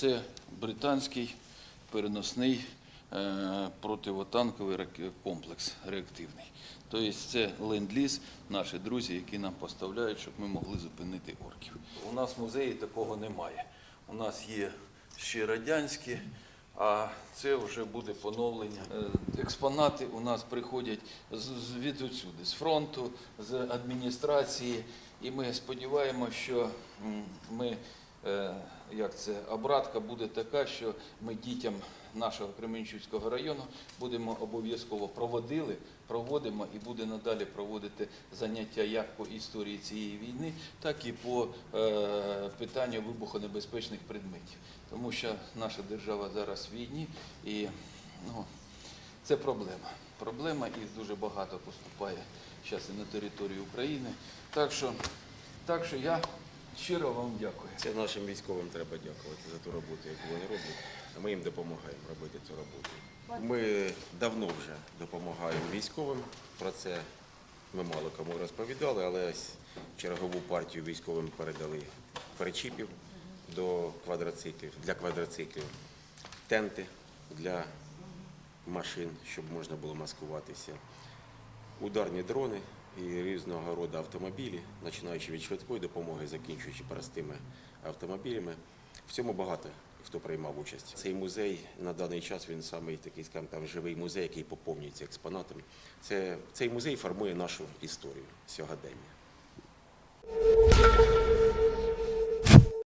Це британський переносний е, противотанковий комплекс реактивний. Тобто це ленд-ліз, наші друзі, які нам поставляють, щоб ми могли зупинити орків. У нас в музеї такого немає. У нас є ще радянські, а це вже буде поновлення. Е, Експонати у нас приходять від отсюди, з фронту, з адміністрації. І ми сподіваємося, що ми, як це, обратка буде така, що ми дітям нашого Кременчуцького району будемо обов'язково проводили, проводимо і буде надалі проводити заняття як по історії цієї війни, так і по е, питанню вибухонебезпечних предметів. Тому що наша держава зараз в війні і ну, це проблема. Проблема і дуже багато поступає зараз і на територію України. Так що, так що я щиро вам дякую. Це нашим військовим треба дякувати за ту роботу, яку вони роблять. Ми їм допомагаємо робити цю роботу. Ми давно вже допомагаємо військовим. Про це ми мало кому розповідали, але чергову партію військовим передали перечіпів до квадроциклів, для квадроциклів, тенти для машин, щоб можна було маскуватися ударні дрони і різного роду автомобілі, починаючи від швидкої допомоги, закінчуючи простими автомобілями. В цьому багато хто приймав участь. Цей музей на даний час він самий такий, скажімо, там живий музей, який поповнюється експонатами. Це цей музей формує нашу історію сьогодення.